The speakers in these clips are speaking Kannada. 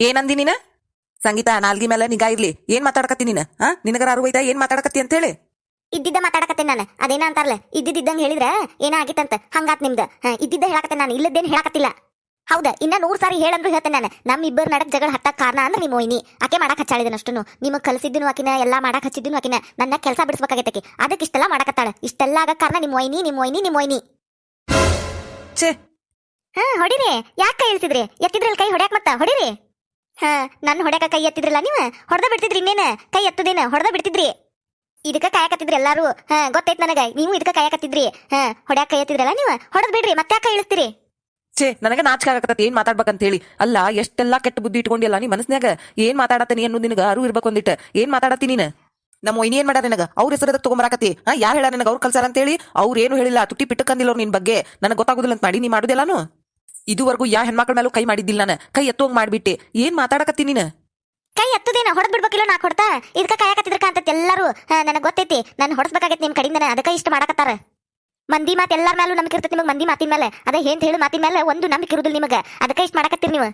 ಏನಂದಿ ನೀನ? ಸಂಗೀತ ನಾಲ್ಗಿ ಮೇಲೆ ನಿಗಾ ಇರ್ಲಿ. ಏನ್ ಮಾತಾಡಕತ್ತಿ ನೀನ? ಹಾ ನಿನಗರ ಅರುವೈತ ಏನ್ ಮಾತಾಡಕತ್ತಿ ಅಂತ ಹೇಳಿ? ಇದ್ದಿದ್ದ ಮಾತಾಡಕತ್ತೇನೆ ನಾನು. ಅದೇನ ಅಂತಾರಲ್ಲ ಇದ್ದಿದ್ದಂಗ ಹೇಳಿದ್ರ ಏನ ಆಗಿತ್ತಂತ? ಹಂಗಾತ್ ನಿಮ್ದು. ಇದ್ದಿದ್ದ ಹೇಳಕತ್ತೆ ನಾನು. ಇಲ್ಲದೇನ್ ಹೇಳಕತ್ತಿಲ್ಲ. ಹೌದಾ ಇನ್ನ ನೂರ್ ಸಾರಿ ಹೇಳಂದ್ರು ಹೇಳ್ತೇನೆ ನಾನು. ನಮ್ಮ ಇಬ್ಬರು ನಡಕ್ ಜಗಳ ಹತ್ತಕ್ ಕಾರಣ ಅಂದ್ರೆ ನಿಮ್ಮ ಮೊಯ್ನಿ ಆಕೆ ಮಾಡಕ್ ಹಚ್ಚಾಳಿದನಷ್ಟು ನಿಮಗೆ ನಿಮಗ್ ಕಲ್ಸಿದ್ದನು ಆಕಿನ ಎಲ್ಲಾ ಮಾಡಕ್ ಹಚ್ಚಿದ್ದು ಆಕಿನ. ನನ್ನ ಕೆಲಸ ಬಿಡಿಸ್ಬೇಕಾಗೈತೆ ಅದಕ್ಕೆ ಇಷ್ಟೆಲ್ಲ ಮಾಡಕತ್ತಾಳ. ಇಷ್ಟೆಲ್ಲ ಆಗ ಕಾರಣ ನಿಮ್ಮ ಮೊಯ್ನಿ ನಿಮ್ಮ ಮೊಯ್ನಿ ನಿಮ್ಮ ಮೊಯ್ನಿ ಛೇ. ಹಾ ಹೊಡಿರಿ. ಯಾಕೆ ಕೈ ಇಳಿಸಿದ್ರಿ? ಎತ್ತಿದ್ರಲ್ಲ ಕೈ ಹೊಡ್ಯಾಕ್ ಮತ್ತ? ಹೊಡಿರಿ. ಹಾ, ನನ್ನ ಹೊಡ್ಯಾಕ ಕೈ ಎತ್ತಿದ್ರಲ್ಲ ನೀವು? ಹೊಡೆದ ಬಿಡ್ತಿದ್ರಿ ಇನ್ನೇನ? ಕೈ ಎತ್ತದೇನ? ಹೊಡೆದ ಬಿಡ್ತಿದ್ರಿ? ಇದಕ್ಕ ಕಾಯಕತ್ತಿದ್ರಿ ಎಲ್ಲಾರು? ಹಾ, ಗೊತ್ತೈತ್ ನನಗ. ನೀವು ಇದಕ್ಕ ಕಾಯಕತ್ತಿದ್ರಿ? ಹಾ, ಹೊಡ್ಯಾಕ ಕೈ ಎತ್ತಿದ್ರಲ್ಲ ನೀವು? ಹೊಡೆದ್ ಬಿಡ್ರಿ ಮತ್ತೆ ಯಾಕೆ ಇಳಿಸ್ತೀರಿ ಛೇ, ನನಗೆ ನಾಚಿಕೆ ಆಗಕತ್ತೈತಿ, ಏನ್ ಮಾತಾಡ್ಬೇಕಂತ ಹೇಳಿ. ಅಲ್ಲ, ಎಷ್ಟೆಲ್ಲಾ ಕೆಟ್ಟ ಬುದ್ಧಿ ಇಟ್ಕೊಂಡಿಲ್ಲ ನೀ ಮನಸ್ನ್ಯಾಗ? ಏನ್ ಮಾತಾಡತ್ತೀನಿ ಅನ್ನೋ ನಿನಗ ಅರು ಇರ್ಬೇಕು ಒಂದಿಟ್ಟು ಏನ್ ಮಾತಾಡತ್ತೀನಿ ನೀನು? ನಮ್ಮ ಇನ್ನೇನ್ ಮಾಡ ನಿನಗ? ಅವ್ರ ಹೆಸರದ ತಗೊಂಬರಾಕತಿ ಹಾ, ಯಾರು ಹೇಳ ನಿನಗ? ಅವ್ರು ಕಲ್ಸಾರ ಅಂತ ಹೇಳಿ? ಅವ್ರು ಏನು ಹೇಳಿಲ್ಲ? ತುಟಿ ಪಿಟ್ಟಕಂದಿಲ್ಲ ಅವ್ರು ನಿನ್ ಬಗ್ಗೆ. ನನಗೆ ಗೊತ್ತಾಗುದಿಲ್ಲ ಅಂತ ಮಾಡಿ, ನೀ ಮಾಡುದಿಲ್ಲಾನು? ಇದುವರೆಗೂ ಯಾ ಹೆಣ್ಮಕ್ಳ ಮೇಲೂ ಕೈ ಮಾಡಿದ್ದಿಲ್ಲ ನಾನು. ಕೈ ಎತ್ತೋಂಗ್ ಮಾಡ್ಬಿಟ್ಟೆ. ಏನ್ ಮಾತಾಡಕತ್ತೀನಿ ನೀನು? ಕೈ ಎತ್ತದೇನ? ಹೊಡೆದ್ ಬಿಡ್ಬೇಕಿಲ್ಲ ನಾ ಕೊಡ್ತಾ ಇದಕ್ಕ ಕಾಯಕತ್ತಿದ್ರ ಅಂತ ಎಲ್ಲರೂ ನನಗೆ ಗೊತ್ತೈತಿ. ನಾನು ಹೊಡ್ಸ್ಬೇಕಾಗೈತಿ ನಿಮ್ ಕಡಿಂದನ. ಅದಕ್ಕೆ ಇಷ್ಟ ಮಾಡಕತ್ತಾರ. ಮಂದಿ ಮಾತು ಎಲ್ಲಾರ ಮೇಲೂ ನಂಬಿಕೆ ಇರ್ತೈತಿ ನಿಮಗೆ ಮಂದಿ ಮಾತಿನ ಮೇಲೆ. ಅದೇ ಏನ್ ಹೇಳಿ ಮಾತಿನ ಮೇಲೆ ಒಂದು ನಂಬಿಕೆ ಇರುದಿಲ್ಲ ನಿಮಗೆ. ಅದಕ್ಕೆ ಇಷ್ಟ ಮಾಡಕತ್ತೀರಿ ನೀವು?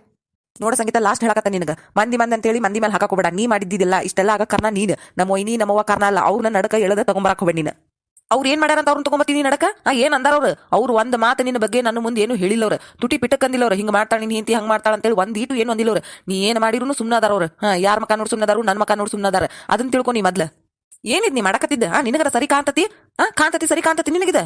ನೋಡ ಸಂಗೀತ ಲಾಸ್ಟ್ ಹೇಳಕತ್ತ ನಿನಗ. ಮಂದಿ ಮಂದಿ ಅಂತೇಳಿ ಮಂದಿ ಮೇಲೆ ಹಾಕಕೋಬೇಡ ನೀ ಮಾಡಿದ್ದಿಲ್ಲ ಇಷ್ಟೆಲ್ಲ ಆಗ ಕರ್ನಾ ನೀನ್. ನಮ್ಮ ಒಯ್ನಿ ನಮ್ಮವ್ವ ಕಾರಣ ಅಲ್ಲ. ಅವ್ರನ್ನ ನಡಕ ಎಳದ ತಗೊಂಬರಾಕೋಬೇಡ ಹೋಗ್ಬೇಡ ನೀನು. ಅವ್ರು ಏನ್ ಮಾಡ್ಯಾರಂತ ಅವ್ರನ್ನ ತಗೊಂಬತ್ತೀನಿ ನಡಕ? ಆ ಏನ್ ಅಂದಾರ ಅವ್ರು? ಅವ್ರು ಒಂದ್ ಮಾತು ನಿನ್ನ ಬಗ್ಗೆ ನನ್ನ ಮುಂದೆ ಏನು ಹೇಳಿಲ್ಲವ್ರ. ತುಟಿ ಪಿಟ್ಟಕ್ಕಂದಿಲ್ಲ ಅವ್ರು ಹಿಂಗ್ ಮಾಡ್ತಾಳ ನಿನ್ ಹಿಂತಿ ಹಂಗ್ ಮಾಡ್ತಾಳ ಅಂತೇಳಿ ಒಂದ್ ಇಟ್ಟು ಏನು ಅಂದಿಲ್ಲ ಅವ್ರು ನೀ ಏನ್ ಮಾಡಿದ್ರು ಸುಮ್ಮನಾದಾರ ಅವ್ರು. ಹಾ ಯಾರ ಮಕ ನೋಡಿ ಸುಮ್ಮನಾದಾರು ನನ್ನ ಮಕ ನೋಡಿ ಸುಮ್ಮನಾದಾರ ಅದನ್ನ ತಿಳ್ಕೊ ನೀ ಮೊದ್ಲ. ಏನಿದ್ ನೀ ಮಾಡಕತ್ತಿದ್ದ? ಆ ನಿನಗರ ಸರಿ ಕಾಂತತಿ ಆ ಕಾಂತತಿ ಸರಿ ಕಾಂತತಿ ನಿನಗಿದ?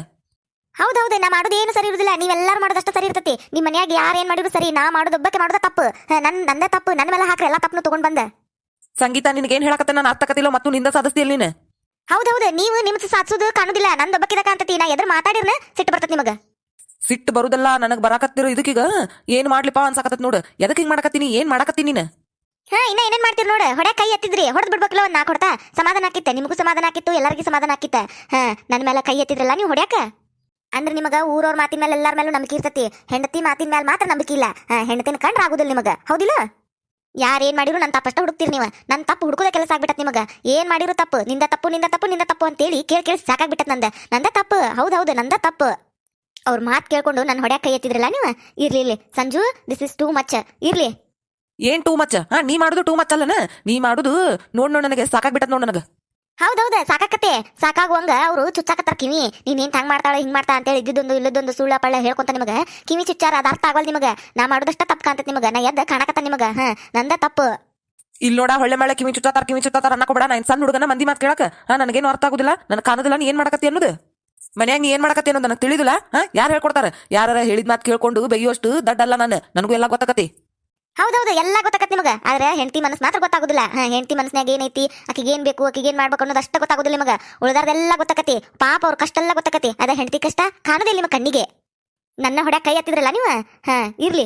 ಹೌದೌದು ನಾ ಮಾಡೋದು ಏನು ಸರಿ ಇರುದಿಲ್ಲ. ನೀವೆಲ್ಲರೂ ಮಾಡೋದಷ್ಟು ಸರಿ ಇರ್ತೈತಿ. ನಿಮ್ಮ ಮನ್ಯಾಗ ಯಾರು ಏನ್ ಮಾಡಿದ್ರು ಸರಿ ನಾ ಮಾಡೋದು ಒಬ್ಬಕ್ಕೆ ಮಾಡೋದ ತಪ್ಪು. ನನ್ನ ನನ್ ನಂದೇ ತಪ್ಪು. ನನ್ನ ಮೇಲೆ ಹಾಕ್ರೆ ಎಲ್ಲ ತಪ್ಪನ್ನು ತಗೊಂಡ್ ಬಂದೆ. ಸಂಗೀತ ನಿನಗೇನ್ ಹೇಳಕತ್ತ ನಾನು ಅರ್ಥಕತ್ತಿಲ್ಲ ಮತ್ತು ನಿಂದ ಸಾಧಿಸ್ತಿಲ್ಲ ನೀನು. ಹೌದೌದು ನೀವು ನಿಮ್ದು ಸಾಧಿಸೋದು ಕಾಣುದಿಲ್ಲ. ನಂದು ಒಬ್ಬಕ್ಕಿದ ಕಾಂತತಿ ನಾ ಎದ್ರ ಮಾತಾಡಿರ್ನ ಸಿಟ್ಟು ಬರ್ತೈತಿ ನಿಮಗ. ಸಿಟ್ಟು ಬರುದಲ್ಲ ನನಗ್ ಬರಾಕತ್ತಿರೋ ಇದಕ್ಕೀಗ ಏನ್ ಮಾಡ್ಲಿಪ್ಪ ಅನ್ಸಾಕತ್ತತ್ ನೋಡು. ಎದಕ್ಕೆ ಹಿಂಗ್ ಮಾಡಕತ್ತೀನಿ ಏನ್ ಮಾಡಕತ್ತೀನಿ ನೀನು? ಹಾ ಇನ್ನ ಏನೇನ್ ಮಾಡ್ತೀರಿ ನೋಡ. ಹೊಡೆ ಕೈ ಎತ್ತಿದ್ರಿ. ಹೊಡೆದ್ ಬಿಡ್ಬೇಕಲ್ಲ ಒಂದ್ ನಾ ಕೊಡ್ತಾ ಸಮಾಧಾನ ಆಕಿತ್ತ ನಿಮಗೂ ಸಮಾಧಾನ ಆಕಿತ್ತು ಎಲ್ಲರಿಗೂ ಸಮಾಧಾನ ಆಕಿತ್ತ ಹಾ ನನ್ನ ಮೇಲೆ ಕೈ ಎತ್ತಿದ್ರಲ್ಲ ನೀವು ಹೊಡ್ಯಾಕ? ಅಂದ್ರೆ ನಿಮಗ ಊರವ್ರ ಮಾತಿನ ಮೇಲೆ ಎಲ್ಲಾರ ಮೇಲೂ ನಂಬಿಕೆ ಇರ್ತತಿ. ಹೆಂಡತಿ ಮಾತಿನ ಮೇಲೆ ಮಾತ್ರ ನಂಬಿಕೆ ಇಲ್ಲ. ಹಾ ಹೆಂಡತಿನ ಕಂಡ್ರ ಆಗುದಿಲ್ಲ ನಿಮಗ. ಹೌದಿಲ್ಲ? ಯಾರ್ ಏನು ಮಾಡಿದ್ರು ನನ್ನ ತಪ್ಪಷ್ಟ ಹುಡುಕ್ತೀರಿ ನೀವು. ನನ್ನ ತಪ್ಪು ಹುಡುಕೋದೇ ಕೆಲಸ ಆಗ್ಬಿಟ್ಟತ್ ನಿಮಗೆ. ಏನ್ ಮಾಡಿರು ತಪ್ಪು. ನಿಂದ ತಪ್ಪು ನಿಂದ ತಪ್ಪು ನಿಂದ ತಪ್ಪು ಅಂತೇಳಿ ಕೇಳಿ ಕೇಳಿ ಸಾಕಾಗ್ಬಿಟ್ಟತ್ ನಂದ. ನಂದ ತಪ್ಪು. ಹೌದು ಹೌದು ನಂದ ತಪ್ಪು. ಅವ್ರ ಮಾತು ಕೇಳ್ಕೊಂಡು ನನ್ನ ಹೊಡ್ಯಾಕ ಕೈ ಎತ್ತಿದ್ರಲ್ಲ ನೀವು? ಇರ್ಲಿ ಇರ್ಲಿ. Sanju this is too much ಇರ್ಲಿ. ಏನ್ ಟೂ ಮಚ್ ಹಾ ನೀ ಮಾಡುದು ಟೂ ಮಚ್ ಅಲ್ಲನ? ನೀ ಮಾಡುದು ನೋಡ್ ನೋಡ್ ನನಗೆ ಸಾಕಾಗ್ಬಿಟ್ಟತ್ ನೋಡ್ ಹೌದೌದು ಹೌದೌದ ಸಾಕಾಕತ್ತೆ ಸಾಕಾಗುವಂಗ ಅವರು ಚುಚ್ಚಾಕತ್ತಾರ ಕಿವಿ ನೀನ್ ಏನ್ ಹಂಗ್ ಮಾಡ್ತಾಳೆ, ಹಿಂಗ್ ಮಾಡ್ತಾ ಅಂತೇಳಿ ಇದ್ದಿದ್ದೊಂದು ಇಲ್ಲದೊಂದು ಸುಳ್ಳ ಪಳ್ಳ ಹೇಳ್ಕೊಂತ ನಿಮಗ. ಕಿವಿ ಚುಚ್ಚಾರ ಅದ ಅರ್ಥ ಆಗಲ್ ನಿಮಗ. ನಾ ಮಾಡೋದಷ್ಟ ತಪ್ಪು ಕಾಂತತ್ ನಿಮಗ. ನಾ ಎದ್ದ ಕಾಣಕತ್ತ ನಿಮಗ. ಹ, ನಂದ ತಪ್ಪು. ಇಲ್ಲಿ ನೋಡ, ಹೊಳ್ಳೆ ಮಳೆ ಕಿವಿ ಚುಚ್ಚಾತಾರ, ಕಿವಿ ಚುತ್ತಾತಾರ ಅನ್ನಕೋಬೇಡ ನಾನು ಸಣ್ಣ ಹುಡುಗನ ಮಂದಿ ಮಾತು ಕೇಳಕ. ಹಾ, ನನಗೇನು ಅರ್ಥ ಆಗುದಿಲ್ಲ. ನನ್ ಕಾಣದಿಲ್ಲ, ನೀ ಏನ್ ಮಾಡಕತ್ತಿ ಅನ್ನೋದು? ಮನ್ಯಾಗ ನೀ ಏನ್ ಮಾಡಕತ್ತಿ ಅನ್ನೋದು ನನಗೆ ತಿಳಿದಿಲ್ಲ. ಹಾ, ಯಾರು ಹೇಳ್ಕೊಡ್ತಾರ? ಯಾರ ಹೇಳಿದ ಮಾತು ಕೇಳ್ಕೊಂಡು ಬೈಯೋಷ್ಟು ದಡ್ಡಲ್ಲ ನಾನು. ನನಗೂ ಎಲ್ಲ ಗೊತ್ತಾಕತಿ. ಹೌದೌದು ಎಲ್ಲ ಗೊತ್ತಾಗತ್ತೆ ನಿಮಗ. ಆದ್ರೆ ಹೆಂಡತಿ ಮನಸ್ ಮಾತ್ರ ಗೊತ್ತಾಗುದಿಲ್ಲ. ಹ ಹೆಂಡತಿ ಮನಸ್ಸಿನಾಗ ಏನೈತಿ ಆಕಿಗೆ ಏನ್ ಬೇಕು ಆಕಿಗೆ ಏನ್ ಮಾಡ್ಬೇಕು ಅನ್ನೋದು ಅಷ್ಟ ಗೊತ್ತಾಗುದಿಲ್ಲ ನಿಮಗ. ಉಳಿದಾರ್ದೆಲ್ಲ ಗೊತ್ತಾಕತಿ ಪಾಪ ಅವ್ರ ಕಷ್ಟ ಎಲ್ಲ ಗೊತ್ತಾಕತಿ ಅದ ಹೆಂಡತಿ ಕಷ್ಟ ಕಾಣುದಿಲ್ಲ ನಿಮ್ಮ ಕಣ್ಣಿಗೆ. ನನ್ನ ಹೊಡ್ಯಾಕ ಕೈ ಹತ್ತಿದ್ರಲ್ಲ ನೀವು? ಹ ಇರ್ಲಿ.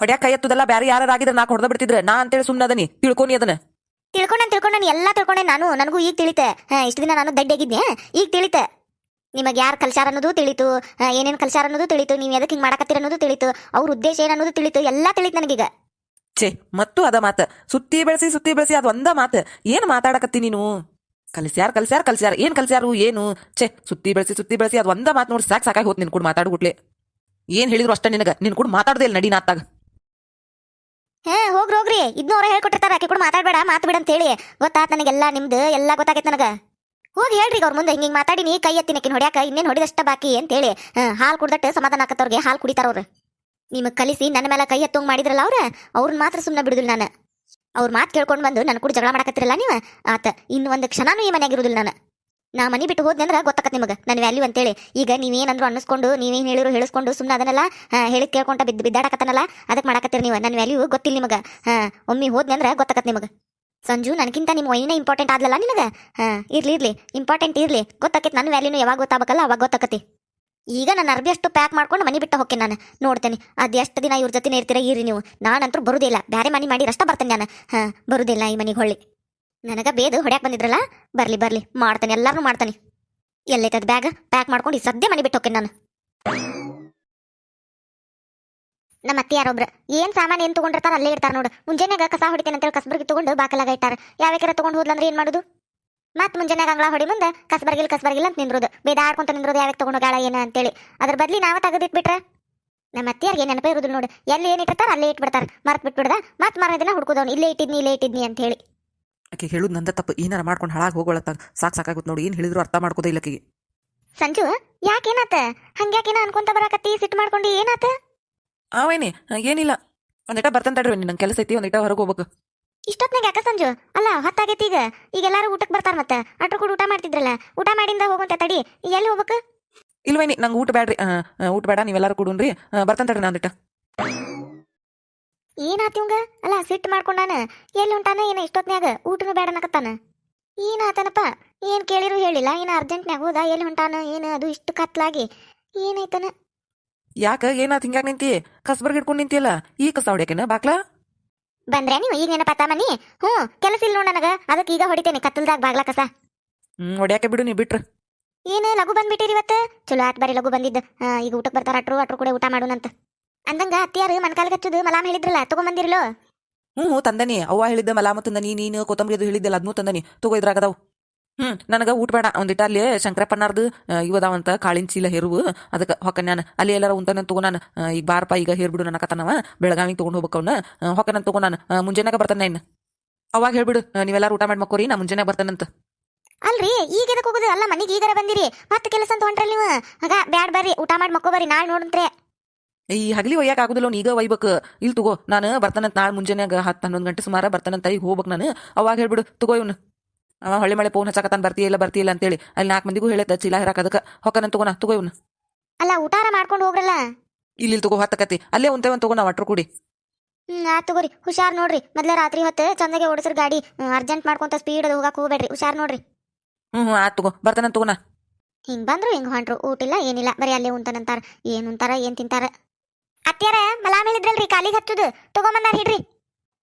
ಹೊಡ್ಯಾಕ ಕೈ ಹತ್ತದಲ್ಲ ಬ್ಯಾರೆ ಯಾರಾಗಿದ್ರೆ ನಾಕ್ ಹೊಡೆದ ಬಿಡ್ತಿದ್ರೆ ನಾ ಅಂತೇಳಿ ಸುಮ್ಮನೆ ಅದನಿ. ತಿಳ್ಕೊನಿ ಅದನ್ನ. ತಿಳ್ಕೊಂಡೆ ತಿಳ್ಕೊಂಡೆ ಎಲ್ಲ ತಿಳ್ಕೊಂಡೆ ನಾನು. ನನಗೂ ಈಗ ತಿಳಿತೆ. ಹಾ ಇಷ್ಟು ದಿನ ನಾನು ದಡ್ಡಾಗಿದ್ನೆ ಈಗ ತಿಳಿತೆ. ನಿಮಗೆ ಯಾರು ಕಲ್ಸಾರ ಅನ್ನೋದು ತಿಳಿತು. ಏನೇನ್ ಕಲ್ಸಾರ ಅನ್ನೋದು ತಿಳಿತು. ನೀವು ಎದಕ್ಕೆ ಹಿಂಗೆ ಮಾಡಕತ್ತಿರ ಅನ್ನೋದು ತಿಳಿತು. ಅವ್ರ ಉದ್ದೇಶ ಏನನ್ನೋದು ಅನ್ನೋದು ತಿಳಿತು. ಎಲ್ಲಾ ತಿಳಿತು ನನಗೀಗ. ಛೇ, ಮತ್ತು ಅದ ಮಾತ. ಸುತ್ತಿ ಬೆಳೆಸಿ ಸುತ್ತಿ ಬೆಳೆಸಿ ಅದು ಒಂದ ಮಾತು. ಏನು ಮಾತಾಡಕತ್ತಿ ನೀನು? ಕಲ್ಸ್ಯಾರ ಕಲ್ಸ್ಯಾರ ಕಲ್ಸ್ಯಾರ. ಏನ್ ಕಲ್ಸ್ಯಾರು, ಏನು? ಛೇ, ಸುತ್ತಿ ಬೆಳೆಸಿ ಸುತ್ತಿ ಬೆಳೆಸಿ ಅದು ಒಂದ ಮಾತು ನೋಡಿ ಸಾಕ್ ಸಾಕಾಗಿ ಹೋತ್ ನಿನ್ ಕೂಡ ಮಾತಾಡ್ಬಿಟ್ಲೆ ಏನ್ ಹೇಳಿದ್ರು ಅಷ್ಟೇ ನಿನಗ? ನಿನ್ ಕೂಡ ಮಾತಾಡದೆ ಇಲ್ಲ ನಡಿ ನಾತ್ತಾಗ ಹೇ, ಹೋಗ್ರಿ ಹೋಗ್ರಿ. ಇದನ್ನ ಅವ್ರ ಹೇಳ್ಕೊಟ್ಟಿರ್ತಾರ, ಆಕೆ ಕೂಡ ಮಾತಾಡಬೇಡ, ಮಾತು ಬಿಡ ಅಂತ ಹೇಳಿ. ಗೊತ್ತಾತ್ ನನಗೆಲ್ಲ ನಿಮ್ದು, ಎಲ್ಲ ಗೊತ್ತಾಗೈತೆ ನನಗ. ಹೋಗಿ ಹೇಳ್ರಿ ಅವ್ರ ಮುಂದೆ, ಹಿಂಗೆ ಮಾತಾಡಿನಿ, ಕೈ ಎತ್ತಿನಕಿನ ಹೊಡ್ಯಾಕ, ಇನ್ನೇನು ಹೊಡಿದಷ್ಟ ಬಾಕಿ ಅಂತ ಹೇಳಿ. ಹಾಲು ಕುಡ್ದಟ್ಟು ಸಮಾಧಾನ ಆಕತ್ತವ್ರಿಗೆ ಹಾಲು ಕುಡಿತಾರ ಅವ್ರು. ನಿಮಗೆ ಕಲಿಸಿ ನನ್ನ ಮೇಲೆ ಕೈ ಎತ್ತೋಂಗ್ ಮಾಡಿದ್ರಲ್ಲ ಅವ್ರ? ಅವ್ರನ್ನ ಮಾತ್ರ ಸುಮ್ಮನೆ ಬಿಡುದಿಲ್ಲ ನಾನು. ಅವ್ರ ಮಾತು ಕೇಳ್ಕೊಂಡು ಬಂದು ನನ್ನ ಕೂಡ ಜಗಳ ಮಾಡಕತ್ತಿರಲ್ಲ ನೀವು? ಆತ, ಇನ್ನು ಒಂದು ಕ್ಷಣನೂ ಈ ಮನೆಯಾಗ ಇರುದಿಲ್ಲ ನಾನು. ನಾ ಮನೆ ಬಿಟ್ಟು ಹೋದ್ನೆ ಅಂದ್ರೆ ಗೊತ್ತಾಕತ್ತೆ ನಿಮಗೆ ನನ್ನ ವ್ಯಾಲ್ಯೂ ಅಂತೇಳಿ. ಈಗ ನೀವೇನಂದ್ರು ಅನ್ನಿಸ್ಕೊಂಡು, ನೀವೇನು ಹೇಳಿರು ಹೇಳಿಸ್ಕೊಂಡು ಸುಮ್ಮನೆ ಅದನ್ನೆಲ್ಲ ಹೇಳಿ ಕೇಳ್ಕೊಂಡ ಬಿದ್ದು ಬಿದ್ದಾಡಕತ್ತನಲ್ಲ ಅದಕ್ಕೆ ಮಾಡಕತ್ತೀರಿ ನೀವು. ನನ್ನ ವ್ಯಾಲ್ಯೂ ಗೊತ್ತಿಲ್ಲ ನಿಮಗೆ. ಹಾಂ, ಒಮ್ಮೆ ಹೋದ್ನೆ ಅಂದ್ರೆ ಗೊತ್ತಾಕತ್ತೆ ನಿಮಗೆ. ಸಂಜು ನನಗಿಂತ ನಿಮ್ಮ ವೈನೇ ಇಂಪಾರ್ಟೆಂಟ್ ಆದ್ಲಲ್ಲ ನಿನಗೆ? ಹಾಂ, ಇರ್ಲಿ ಇರ್ಲಿ. ಇಂಪಾರ್ಟೆಂಟ್ ಇರ್ಲಿ. ಗೊತ್ತಾಕೈತಿ ನನ್ನ ವ್ಯಾಲ್ಯೂನು ಯಾವಾಗ ಗೊತ್ತಾಗಬೇಕಲ್ಲ, ಅವಾಗ ಗೊತ್ತಾಕತಿ ಈಗ ನನ್ನ ಅರ್ಬಿ ಅಷ್ಟು ಪ್ಯಾಕ್ ಮಾಡ್ಕೊಂಡು ಮನೆ ಬಿಟ್ಟು ಹೋಗ್ತೀನಿ ನಾನು. ನೋಡ್ತೇನೆ. ಅದು ಎಷ್ಟು ದಿನ ಇವ್ರ ಜೊತೆನೇ ಇರ್ತೀರ? ಇರಿ ನೀವು. ನಾನಂತೂ ಬರುದಿಲ್ಲ ಬೇರೆ ಮನೆ ಮಾಡಿ ರಷ್ಟ ಬರ್ತೇನೆ ನಾನು. ಹಾ, ಬರುದಿಲ್ಲ ಈ ಮನೆಗೆ ಹೊಳ್ಳಿ ನನಗ ಬೇದು ಹೊಡ್ಯಾಕ್ ಬಂದಿದ್ರಲ್ಲ? ಬರಲಿ ಬರಲಿ. ಮಾಡ್ತೇನೆ. ಎಲ್ಲಾರು ಮಾಡ್ತೇನೆ. ಎಲ್ಲೈತದ ಬ್ಯಾಗ್ ಪ್ಯಾಕ್ ಮಾಡ್ಕೊಂಡು ಸದ್ಯ ಮನೆ ಬಿಟ್ಟು ಹೋಗ್ತೀನಿ ನಾನು. ನಮ್ಮ ಅತ್ತೆ ಯಾರೊಬ್ರು? ಏನ್ ಸಾಮಾನು ಏನು ತಗೊಂಡಿರ್ತಾರ ಅಲ್ಲೇ ಇರ್ತಾರ ನೋಡು. ಮುಂಜಾನೆಗ ಕಸ ಹೊಡಿತೇನೆ ಅಂತೇಳಿ ಕಸಬರ್ಗಿ ತಗೊಂಡು ಬಾಕಲಾಗ ಇಟ್ಟಾರ. ಯಾವ್ಯಾರ ತಗೊಂಡು ಹೋದ್ಲಂದ್ರೆ ಏನು ಮಾಡುದು? ಮತ್ ಮುಂಜಾನೆ ಗಂಗಳ ಹೊಡಿ ಮುಂದೆ ಕಸಬರ್ಗಿಲ್ ಕಸಬರ್ಗಿಲ್ ಅಂತ ನಿಂದ್ರೋದು. ಬೇದಾಡ್ಕೊಂತ ನಿಂದ್ರೋದು ಯಾವಾಗ ತಗೊಂಡು ಗಾಳ ಏನ ಅಂತೇಳಿ. ಅದ್ರ ಬದ್ಲಿ ನಾವ ತೆಗೆದಿಟ್ಬಿಟ್ರೆ ನಮ್ಮ ಅತ್ತಿಯರ್ಗೆ ನೆನಪೇ ಇರುದು ನೋಡು. ಎಲ್ಲಿ ಏನ್ ಇಟ್ಟಿರ್ತಾರ ಅಲ್ಲೇ ಇಟ್ಬಿಡ್ತಾರ. ಮರ್ತ್ ಬಿಟ್ಬಿಡ್ದ ಮತ್ ಮರ ದಿನ ಹುಡ್ಕೋದವ್ನು ಇಲ್ಲೇ ಇಟ್ಟಿದ್ನಿ ಇಲ್ಲೇ ಇಟ್ಟಿದ್ನಿ ಅಂತ ಹೇಳಿ ಆಕೆ ಹೇಳುದು ನಂದ ತಪ್ಪು ಏನಾರ ಮಾಡ್ಕೊಂಡು ಹಾಳಾಗಿ ಹೋಗೋಳತ್ತ. ಸಾಕ್ ಸಾಕಾಗುತ್ತೆ ನೋಡಿ ಏನು ಹೇಳಿದ್ರು ಅರ್ಥ ಮಾಡ್ಕೋದ ಇಲ್ಲ ಆಕೆಗೆ. ಸಂಜು ಯಾಕೇನಾತ? ಹಂಗ್ಯಾಕೇನ ಅನ್ಕೊಂತ ಬರಾಕತ್ತಿ ಸಿಟ್ ಮಾಡ್ಕೊಂಡು ಏನಾತ? ಅವೇನಿ ಏನಿಲ್ಲ. ಒಂದಿಟ ಬರ್ತಂತಾಡ್ರಿ ತಡ್ರಿ ನಂಗೆ ಕೆಲಸ ಐತಿ ಒಂದಿಟ ಹೊರಗೆ ಹೋಗ್ಬೇಕು. ಇಷ್ಟೊತ್ನಾಗ ಯಾಕ ಸಂಜು? ಅಲ್ಲ ಹೊತ್ತಾಗೈತಿ ಈಗ. ಈಗ ಎಲ್ಲಾರು ಊಟಕ್ಕೆ ಬರ್ತಾರ ಮತ್ತೆ. ಅಟ್ರ ಕೂಡ ಊಟ ಮಾಡ್ತಿದ್ರಲ್ಲ. ಊಟ ಮಾಡಿಂದ ಹೋಗುವಂತ ತಡಿ. ಎಲ್ಲಿ ಹೋಗ್ಬೇಕು? ಇಲ್ವೇನಿ ನಂಗೆ ಊಟ ಬೇಡ್ರಿ ಆ, ಆ, ಊಟ ಬೇಡ ನೀವೆಲ್ಲರೂ ಕೊಡುನ್ರಿ. ಬರ್ತಾನೆ ತಡ್ರಿ ನಾನು ಒಂದಿಟ ಏನಾತ ಇವಂಗ? ಅಲ್ಲ ಸಿಟ್ ಮಾಡ್ಕೊಂಡಾನ? ಎಲ್ಲಿ ಹೊಂಟಾನ ಏನ ಇಷ್ಟೊತ್ನ್ಯಾಗ? ಊಟನು ಬೇಡ ನಕತ್ತಾನ ಏನಾತನಪ್ಪ? ಏನ್ ಕೇಳಿರು ಹೇಳಿಲ್ಲ? ಏನ ಅರ್ಜೆಂಟ್ನ್ಯಾಗ ಹೋದ? ಎಲ್ಲಿ ಹೊಂಟಾನ ಏನ? ಅದು ಇಷ್ಟು ಕತ್ಲಾಗಿ. ಏನಾಯ್ತನ? ಯಾಕ? ಏನಾತ್ ಹಿಂಗ್ಯಾಕ್ ನಿಂತಿ? ಕಸ್ಬರ್ಗ್ ಹಿಡ್ಕೊಂಡು ನಿಂತಿಯಲ್ಲ? ಈ ಕಸ ಹೊಡ್ಯಾಕೇನ? ಬಾಕ್ಲಾ? ಬಂದ್ರೆ ನೀವು ಈಗ ನೆನಪಾತ ಮನಿ ಹ್ಞೂ ಕೆಲಸ ಇಲ್ಲ ನೋಡ ನನಗ. ಅದಕ್ಕೆ ಈಗ ಹೊಡಿತೇನೆ ಕತ್ತಲ್ದಾಗ ಬಾಗ್ಲ ಕಸ. ಹ್ಮ್ ಹೊಡ್ಯಾಕೆ ಬಿಡು ನೀ ಬಿಟ್ರ. ಏನೇ ಲಘು ಬಂದ್ಬಿಟ್ಟಿರಿ ಇವತ್ತು? ಚಲೋ ಆತ್ ಬರೀ ಲಘು ಬಂದಿದ್ದು. ಆ, ಈಗ ಊಟಕ್ಕೆ ಬರ್ತಾರ ಅಟ್ರು ಅಟ್ರು ಕೂಡ ಊಟ ಮಾಡೋಣಂತ ಅಂದಂಗ ಅತ್ತಿಯಾರು ಮನ್ಕಾಲಿಗೆ ಹಚ್ಚುದು ಮಲಾಮ್ ಹೇಳಿದ್ರಲ್ಲ ತಗೊಂಬಂದಿರಲೋ? ಹ್ಞೂ ಹ್ಞೂ ತಂದನಿ ಅವ್ವ ಹೇಳಿದ್ದ ಮಲಾಮ ತಂದನಿ ನೀನು ಕೊತ್ತಂಬರಿ ಅದು ಹೇಳಿದ್ದಲ್ಲ ಅದನ್ನೂ ತಂದನಿ. ತಗೋ ಇದ್ರಾಗದಾವ್ ಹ್ಮ್ ನನಗ ಊಟ ಬೇಡ. ಒಂದಿಟ ಅಲ್ಲಿ ಶಂಕರಪ್ಪನಾರ್ದು ಇವದಾವಂತ ಕಾಳಿನ ಚೀಲ ಹೇರುವು. ಅದಕ್ಕೆ ಹೊಕ್ಕ ನಾನು ಅಲ್ಲಿ ಎಲ್ಲಾರ ಉಂತಾನ ತಗೋ ನಾನು ಈಗ ಬಾರಪ್ಪ ಈಗ ಹೇರ್ಬಿಡು ಕತನವ ಬೆಳಗಾವಿಗೆ ತಗೊಂಡು ಹೋಗ್ಬೇಕು ಅವ್ನ. ಹೊಕ್ಕ ನಾನು ತಗೋ ನಾನು. ಮುಂಜಾನೆಗ ಬರ್ತಾನೆ ಇನ್ನು. ಅವಾಗ ಹೇಳ್ಬಿಡು ನೀವೆಲ್ಲಾರು ಊಟ ಮಾಡಿ ಮಕ್ಕೋರಿ ನಾ ಮುಂಜಾನೆ ಬರ್ತಾನಂತ. ಅಲ್ರಿ ಈಗ ಇದಕ್ಕೆ ಹೋಗುದು? ಅಲ್ಲ ಮನೆಗೆ ಈಗಾರ ಬಂದಿರಿ. ಮತ್ತೆ ಕೆಲಸ ಅಂತ ಹೊಂಟ್ರಲ್ ನೀವು. ಆಗ ಬ್ಯಾಡ್ ಬರ್ರಿ ಊಟ ಮಾಡಿ ಮಕ್ಕೋ ಬರ್ರಿ ನಾಳೆ ನೋಡಂತ್ರೆ. ಈ ಹಗಲಿ ಒಯ್ಯಕ್ಕೆ ಆಗುದಿಲ್ಲ ಅವ್ನು ಈಗ ಒಯ್ಬೇಕು. ಇಲ್ಲಿ ತಗೋ ನಾನು ಬರ್ತಾನಂತ ನಾಳೆ ಮುಂಜಾನೆ ಹತ್ತು ಹನ್ನೊಂದು ಗಂಟೆ ಸುಮಾರು ಬರ್ತಾನಂತ ಈಗ ಹೋಗ್ಬೇಕು ನಾನು. ಅವಾಗ ಹೇಳ್ಬಿಡು ತಗೋ ಇವ್ನು. ಅವ ಹೊಳ್ಳೆ ಮಳೆ ಫೋನ್ ಹಚ್ಚಕತ್ತಾನ ಬರ್ತೀಯಲ್ಲ ಬರ್ತೀಯಿಲ್ಲ ಅಂತೇಳಿ. ಅಲ್ಲಿ ನಾಲ್ಕು ಮಂದಿಗೂ ಹೇಳತ್ತ ಚೀಲ ಹೇರಾಕ ಅದಕ್ಕೆ. ಹೊಕ್ಕನ ತಗೋಣ ತಗೋ ಇವ್ನ. ಅಲ್ಲ ಊಟಾರ ಮಾಡ್ಕೊಂಡು ಹೋಗ್ರಲ್ಲ? ಇಲ್ಲಿ ಇಲ್ಲಿ ತಗೋ ಹತ್ತಕತಿ ಅಲ್ಲೇ ಉಂತೇವೆ ತಗೋ ನಾವು ಅಟ್ರು ಕೂಡಿ. ಹ್ಮ್ ಆ ತಗೋರಿ. ಹುಷಾರ್ ನೋಡ್ರಿ. ಮೊದ್ಲೇ ರಾತ್ರಿ ಹೊತ್ತು ಚಂದಗೆ ಓಡಿಸ್ರಿ ಗಾಡಿ ಅರ್ಜೆಂಟ್ ಮಾಡ್ಕೊಂತ ಸ್ಪೀಡ್ ಹೋಗಕ್ ಹೋಗ್ಬೇಡ್ರಿ. ಹುಷಾರ್ ನೋಡ್ರಿ. ಹ್ಞೂ ಹ್ಞೂ ಆತ್ ತಗೋ. ಬರ್ತಾನಂತ ತಗೋಣ. ಹಿಂಗ್ ಬಂದ್ರು ಹಿಂಗ್ ಹೊಂಟ್ರು. ಊಟ ಇಲ್ಲ ಏನಿಲ್ಲ. ಬರೀ ಅಲ್ಲೇ ಉಂತಾನಂತಾರ ಏನ್ ಉಂತಾರ ಏನ್ ತಿಂತಾರ. ಅತ್ಯಾರ ಮಲಾಮ್ ಹೇಳಿದ್ರಲ್ರಿ ಕಾಲಿಗೆ ಹಚ್ಚುದು. ತಗೊಂಬಂದಾರ ಹಿಡ್ರಿ.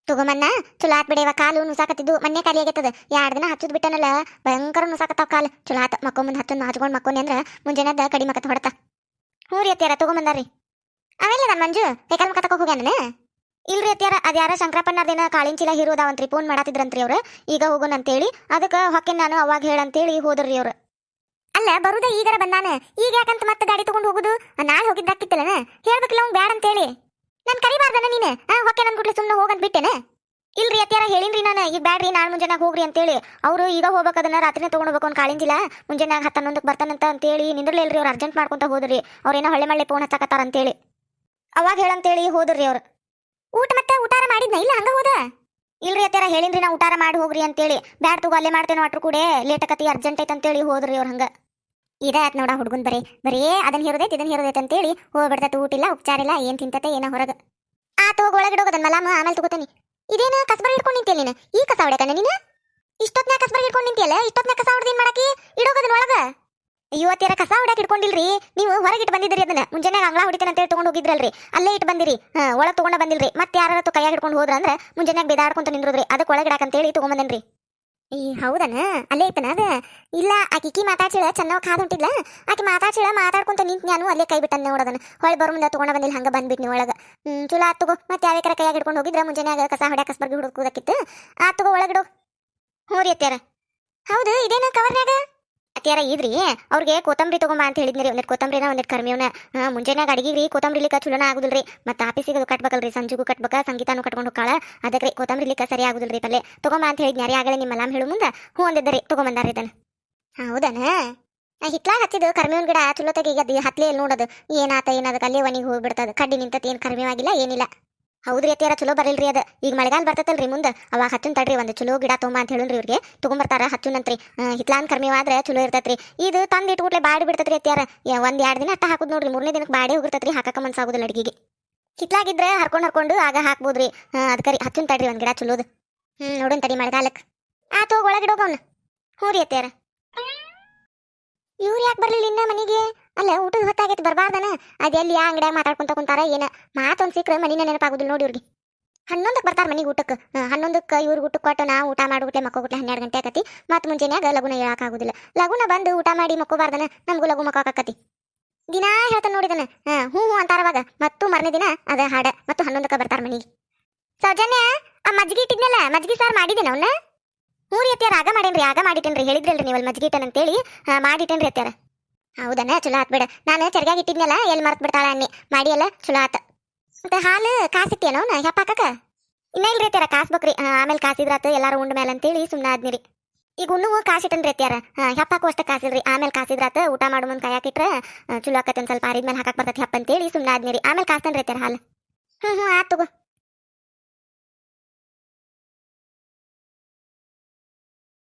ತಗೊಂಬನ್ನ ಚಲೋ ಆತ್ ಬಿಡೇವ ಕಾಲು ನುಸಾಕತ್ತಿದ್ದು ಮೊನ್ನೆ ಖಾಲಿ ಆಗೈತದ. ಎರಡು ದಿನ ಹಚ್ಚುದ್ ಬಿಟ್ಟನಲ್ಲ, ಭಯಂಕರ ನುಸಾಕತ್ತಾವ ಕಾಲು. ಚಲೋ ಆತ, ಮಕ್ಕೊಂಬಂದ್ ಹಚ್ಚೊಂದು ಹಚ್ಕೊಂಡ್ ಮಕ್ಕೊಂಡಿ ಅಂದ್ರ ಮುಂಜಾನೆದ ಕಡಿಮೆ ಕತ್ತ ಹೊಡತ. ಹ್ಞೂ ರೀ ಅತ್ಯಾರ ತಗೊಂಬಂದಾರ್ರಿ ಅವೆಲ್ಲ ನಾನು ಮಂಜು? ಕೈಕಾಲ ಮುಖ ತಗೋ ಹೋಗ್ಯಾನ ಇಲ್ರಿ ಅತ್ಯಾರ ಅದ್ಯಾರ ಶಂಕರಪ್ಪನರ್ದೇನ ಕಾಳಿನ ಚೀಲ ಹೀರೋದಾವಂತ್ರಿ ಫೋನ್ ಮಾಡತ್ತಿದ್ರಂತ್ರಿ ಅವ್ರು. ಈಗ ಹೋಗೋಣ ಅಂತೇಳಿ, ಅದಕ್ಕೆ ಹೊಕ್ಕೇನ್ ನಾನು ಅವಾಗ ಹೇಳಂತೇಳಿ ಹೋದ್ರಿ ಅವ್ರು. ಅಲ್ಲ, ಬರುದ ಈಗರ ಬಂದಾನ? ಈಗ ಯಾಕಂತ ಮತ್ತೆ ಗಾಡಿ ತಗೊಂಡು ಹೋಗುದು? ನಾಳೆ ಹೋಗಿದ್ದಾಕಿತ್ತಲ್ಲನ ಹೇಳ್ಬೇಕಿಲ್ಲ, ಅವ್ನು ಬ್ಯಾಡ ಅಂತೇಳಿ ನನ್ ಕರಿಬಾರ್ದನ ನೀನು? ಹೊಕ್ಕೆ ನನ್ ಗುಡ್ಲಿ ಸುಮ್ಮನೆ ಹೋಗಂತ ಬಿಟ್ಟೆನ? ಇಲ್ರಿ ಅತ್ಯಾರ ಹೇಳಿನ್ರಿ ನಾನು. ಈಗ ಬ್ಯಾಡ್ರಿ ನಾಳೆ ಮುಂಜಾನೆ ಹೋಗ್ರಿ ಅಂತೇಳಿ. ಅವರು ಈಗ ಹೋಗ್ಬೇಕು ಅದನ್ನ ರಾತ್ರಿನೇ ತೊಗೊಂಡೋಗ್ಬೇಕು ಅವ್ನು ಕಾಳಿಂಜಿಲ್ಲ ಮುಂಜಾನೆ ಹತ್ತು ಹನ್ನೊಂದಕ್ಕೆ ಬರ್ತಾನಂತ ಅಂತೇಳಿ ನಿಂದ್ರಲಿಲ್ರಿ ಅವ್ರು ಅರ್ಜೆಂಟ್ ಮಾಡ್ಕೊಂತ ಹೋದ್ರಿ. ಅವ್ರೇನೋ ಹೊಳೆ ಮಳ್ಳೆ ಫೋನ್ ಹಚ್ಚಕತ್ತಾರ ಅಂತೇಳಿ. ಅವಾಗ ಹೇಳಂತೇಳಿ ಹೋದ್ರಿ ಅವ್ರು. ಊಟ ಮತ್ತೆ ಊಟಾರ ಮಾಡಿದ್ನ? ಇಲ್ಲ, ಹಂಗ ಹೋದ? ಇಲ್ರಿ ಅತ್ಯಾರ ಹೇಳಿನ್ರಿ ನಾ ಊಟಾರ ಮಾಡಿ ಹೋಗ್ರಿ ಅಂತೇಳಿ. ಬ್ಯಾಡ್ ತಗೋ, ಅಲ್ಲೇ ಮಾಡ್ತೇನೆ ಅಟ್ರು ಕೂಡ. ಲೇಟ್ ಆಕತಿ ಅರ್ಜೆಂಟ್ ಐತೆ ಅಂತೇಳಿ ಹೋದ್ರಿ ಅವ್ರು ಹಂಗ. ಇದೇ ಆತ್ ನೋಡ ಹುಡುಗನ್ ಬರೀ. ಬರೀ ಅದನ್ನ ಹಿರೋದೈತಿ ಇದನ್ನ ಹಿರೋದೈತಿ ಅಂತೇಳಿ ಹೋಗ್ಬಿಡ್ತೈತೆ ಊಟ ಇಲ್ಲ ಉಪಚಾರ ಇಲ್ಲ ಏನ್ ತಿಂತತೆ, ಏನೋ ಹೊರಗ. ಆತ ತೋಗ ಒಳಗಿಡೋಗದನ್ ಮಲಾಮ, ಆಮೇಲೆ ತಗೋತೀನಿ. ಇದೇನ ಕಸಬರಿ ಹಿಡ್ಕೊಂಡು ನಿಂತಿಯಲ್ಲ ನೀನು? ಈ ಕಸ ಹೊಡ್ಯಾಕನ ನೀನು? ಇಷ್ಟೊತ್ನ್ಯಾಗ ಕಸ್ಬರ್ ಹಿಡ್ಕೊಂಡು ನಿಂತಿಯಲ್ಲ? ಇಷ್ಟೊತ್ನ್ಯಾಗ ಕಸ ಹೊಡ್ದು ಏನ್ ಮಾಡಾಕಿ? ಇಡೋಗದನ್ ಒಳಗ? ಇವತ್ತಿರ ಕಸ ಹೊಡ್ಯಾಕ ಇಟ್ಕೊಂಡಿಲ್ರಿ ನೀವು ಹೊರಗೆ ಇಟ್ಟು ಬಂದಿದ್ರಿ ಅದನ್ನ. ಮುಂಜಾನೆ ಅಂಗಳ ಹೊಡಿತೇನೆ ಅಂತೇಳಿ ತಗೊಂಡು ಹೋಗಿದ್ರಲ್ರಿ. ಅಲ್ಲೇ ಇಟ್ಟು ಬಂದಿರಿ. ಒಳಗೆ ತಗೊಂಡ ಬಂದಿಲ್ರಿ. ಮತ್ತೆ ಯಾರು ಕೈಯಾಗ ಹಿಡ್ಕೊಂಡು ಹೋದ್ರ ಅಂದ್ರೆ ಮುಂಜಾನೆ ಬೇದಾಡ್ಕೊಂತ ನಿಂದ್ರದ್ರಿ. ಅದಕ್ಕೆ ಒಳಗೆ ಇಡಾಕಂತೇಳಿ ತಗೊಂಬಂದನ್ರಿ. ಈ ಹೌದನ? ಅಲ್ಲೇ ಐತನ ಅದ? ಇಲ್ಲ ಆಕಿಕಿ ಮಾತಾಡ್ಸಿಳ ಚೆನ್ನಾಗಿ ಕಾದ್ ಹೊಂಟಿದ್ಲ. ಆಕಿ ಮಾತಾಡ್ಸಿಳ, ಮಾತಾಡ್ಕೊಂತ ನಿಂತ ನಾನು ಅಲ್ಲೇ ಕೈ ಬಿಟ್ಟನ್ ನೋಡದನ ಹೊಳ್ ಬರೋ ಮುಂದೆ ತಗೊಂಡ ಬಂದಿಲ್ಲ, ಹಂಗ ಬಂದ್ಬಿಟ್ನಿ ಒಳಗೆ. ಹ್ಮ್, ಚಲೋ ಆತ್ ತಗೋ. ಮತ್ತೆ ಯಾವ ಕರ ಕೈಯಾಗ ಹಿಡ್ಕೊಂಡು ಹೋಗಿದ್ರ ಮುಂಜಾನೆ ಕಸ ಹೊಡ್ಯಾಕ ಕಸ್ಬರ್ಗಿ ಹುಡುಕೋದಕ್ಕಿತ್ತು. ಆತ್ ತಗೋ ಒಳಗಿಡು ಹ್ಞೂ ರೀ ಹೌದು, ಇದೇನ ಕವರ್ನ್ಯಾಗ ಅತ್ಯಾರ ಇದ್ರಿ? ಅವ್ರಿಗೆ ಕೊತ್ತಂಬರಿ ತಗೊಂಬ ಅಂತ ಹೇಳಿದ್ನಿ ಒಂದಿಟ್ಟು ಕೊತ್ತಂಬರಿನ ಒಂದಿಟ್ಟು ಕರ್ಮಿಯವನ ಹಾ ಮುಂಜಾನೆ ಅಡಿಗೆ ಕೊತ್ತಂಬರಿ ಕೊತ್ತಂಬರಿಲಿಕ್ಕ ಚಲೋನ ಆಗುದಿಲ್ರಿ. ಮತ್ತೆ ಆಫೀಸಿಗೆ ಅದು ಕಟ್ಬೇಕಲ್ರಿ, ಸಂಜೆಗೂ ಕಟ್ಬೇಕ, ಸಂಗೀತಾನು ಕಟ್ಕೊಂಡು ಹೋಗಾಳ ಅದಕ್ಕೆ ಕೊತ್ತಂಬರಿ ಲಿಕ್ಕ ಸರಿ ಆಗುದಿಲ್ರಿ ಪಲ್ಲೆ. ತಗೊಂಬ ಅಂತ ಹೇಳಿದ್ನಿ ಯಾರೇ ಆಗಲೇ ನಿಮ್ಮ ಮಲಾಮ್ ಹೇಳು ಮುಂದೆ. ಹ್ಞೂ ಅಂದಿದ್ದರಿ ತಗೊಂಬಂದಾರ ಹೌದನಾ? ಹೌದನ ಹಿತ್ಲಾಗ ಹಚ್ಚಿದ್ದು ಕರ್ಮೇವನ್ ಗಿಡ, ಚಲೋ ಈಗ ಹತ್ಲೇ ನೋಡೋದು. ಏನಾತ, ಏನಾದ ಅಲ್ಲೇ ಒಣಿಗೆ ಹೋಗ್ಬಿಡ್ತದ. ಕಡ್ಡಿ ನಿಂತತಿ, ಏನು ಕರ್ಮಿವಾಗಿಲ್ಲ ಏನಿಲ್ಲ. ಹೌದ್ರಿ ಅತ್ತಿಯಾರ, ಚಲೋ ಬರಲ್ರಿ ಅದ. ಈಗ ಮಳೆಗಾಲ ಬರ್ತೈತಲ್ರಿ ಮುಂದೆ. ಅವಾಗ ಹಚ್ಚುನ್ ತಡ್ರಿ, ಒಂದು ಚಲೋ ಗಿಡ ತೊಗೊಂಬ ಅಂತ ಹೇಳುನ್ರಿ ಇವ್ರಿಗೆ. ತಗೊಂಬರ್ತಾರ ಹಚ್ಚುನಂತ್ರಿ. ಹಿತ್ಲಾನ್ ಕರ್ಮಿವಾದ್ರೆ ಚಲೋ ಇರ್ತೈತ್ರಿ. ಇದು ತಂದು ಇಟ್ಬಿಟ್ಲೆ ಬಾಡಿ ಬಿಡ್ತೈತ್ರಿ ಅತ್ತಿಯಾರ. ಒಂದು ಎರಡು ದಿನ ಅಟ್ಟ ಹಾಕುದ್ ನೋಡ್ರಿ. ಮೂರನೇ ದಿನಕ್ಕೆ ಬಾಡಿ ಹೋಗಿರ್ತೈತ್ರಿ ಹಾಕಕ ಮನ್ಸಾಗುದಿಲ್ಲ ಅಡಿಗೆಗೆ. ಹಿತ್ಲಾಗಿದ್ರೆ ಹರ್ಕೊಂಡು ಹರ್ಕೊಂಡು ಆಗ ಹಾಕ್ಬೋದ್ರಿ. ಅದಕ್ಕರಿ ಹಚ್ಚುನ್ ತಡ್ರಿ ಒಂದು ಗಿಡ ಚಲೋದು. ಹ್ಞೂ ನೋಡೋಣ ತಡಿ ಮಳೆಗಾಲಕ್ಕೆ ಆ ತೋಗ ಒಳಗಿಡೋಗ ಅವ್ನ. ಹ್ಞೂ ರೀ ಅತ್ಯಾರ ಇವ್ರು ಯಾಕೆ ಬರ್ಲಿಲ್ಲ ಇನ್ನ ಮನೆಗೆ? ಅಲ್ಲ, ಊಟದ ಹೊತ್ತಾಗೈತೆ, ಬರಬಾರ್ದನ? ಅದೆಲ್ಲಿ ಆ ಅಂಗಡಿಯಾಗ ಮಾತಾಡ್ಕೊಂತ ಕುಂತಾರ ಏನ? ಮಾತೊಂದು ಸಿಕ್ಕ್ರೆ ಮನಿನ ನೆನಪಾಗುದಿಲ್ಲ ನೋಡಿ ಇವ್ರಿಗೆ. ಹನ್ನೊಂದಕ್ಕೆ ಬರ್ತಾರ ಮನೆಗೆ ಊಟಕ್ಕೆ ಹನ್ನೊಂದಕ್ಕೆ ಇವ್ರಿಗೆ ಊಟಕ್ಕೆ ಕೊಟ್ಟು ನಾ ಊಟ ಮಾಡ್ಬಿಟ್ಲೆ ಮಕ್ಕೋಬಿಟ್ಲೆ ಹನ್ನೆರಡು ಗಂಟೆ ಆಕತಿ. ಮತ್ತೆ ಮುಂಜಾನ್ಯಾಗ ಲಗುನ ಹೇಳಕ್ಕಾಗುದಿಲ್ಲ. ಲಗುನ ಬಂದು ಊಟ ಮಾಡಿ ಮಕ್ಕೋಬಾರ್ದನ? ನಮಗೂ ಲಗು ಮಕ್ಕೋಕತಿ ದಿನಾ ಹೇಳ್ತಾನೆ ನೋಡಿದನ ಹ್ಞೂ ಹ್ಞೂ ಅಂತಾರವಾಗ ಮತ್ತು ಮರನೇ ದಿನ ಅದ ಹಾಡ. ಮತ್ತು ಹನ್ನೊಂದಕ್ಕೆ ಬರ್ತಾರ ಮನೆಗೆ. ಸೌಜನ್ಯ, ಆ ಮಜ್ಜಿಗೆ ಇಟ್ಟಿದ್ನಲ್ಲ? ಮಜ್ಜಿಗೆ ಸಾರು ಮಾಡಿದ್ದೇನೆ ಅವನ್ನ ಹ್ಞೂ ರೀ ಅತ್ಯಾರ ಆಗ ಮಾಡೇನ್ರಿ ಆಗ ಮಾಡಿಟ್ಟೇನ್ರಿ ಹೇಳಿದ್ರಲ್ರಿ ನೀವು ಅಲ್ಲಿ ಮಜ್ಜಿಗೆ ಅಂತೇಳಿ. ಹಾ ಮಾಡಿಟ್ಟೇನ್ರಿ ಅತ್ಯಾರ ಹೌದನ? ಚಲೋ ಆತ್ ಬಿಡ. ನಾನು ಚರ್ಗ್ಯಾಗ ಇಟ್ಟಿದ್ನಲ್ಲ ಎಲ್ಲಿ ಮರ್ತ್ ಬಿಡ್ತಾಳ ಅನ್ನಿ. ಮಾಡಿ ಚಲೋ ಆತ. ಮತ್ತೆ ಹಾಲು ಕಾಸಿಟ್ಟೇನೋ ನಾ ಹೆಪ್ಪಾಕಕ ಇನ್ನ ಇಲ್ರಿ ಅತ್ಯಾರ ಕಾಸ್ಬೇಕ್ರಿ. ಆ, ಆಮೇಲೆ ಕಾಸಿದ್ರಾತ ಎಲ್ಲಾರು ಉಂಡ ಮೇಲೆ ಅಂತೇಳಿ ಸುಮ್ಮನೆ ಆದ್ನಿರಿ. ಈಗ ಉಣ್ಣು ಕಾಸಿಟ್ಟನ್ರಿ ಅತ್ಯಾರ ಹೆಪ್ಪಾಕು ಅಷ್ಟ ಕಾಸಿಲ್ರಿ ಆಮೇಲೆ ಕಾಸಿದ್ರಾತ ಊಟ ಮಾಡು ಮುಂದೆ ಕಾಯಾಕಿಟ್ರೆ ಚಲೋ ಆಕತ್ತೆ ಸ್ವಲ್ಪ ಆರಿದ್ಮೇಲೆ ಹಾಕಕ್ ಬರ್ತೈತಿ ಹೆಪ್ಪ ಅಂತೇಳಿ ಸುಮ್ಮನೆ ಆದ್ನಿರಿ. ಆಮೇಲೆ ಕಾಸ್ತನ್ರಿ ಅತ್ಯಾರ ಹಾಲು. ಹ್ಞೂ ಹ್ಞೂ ಆತ್ ತಗೋ.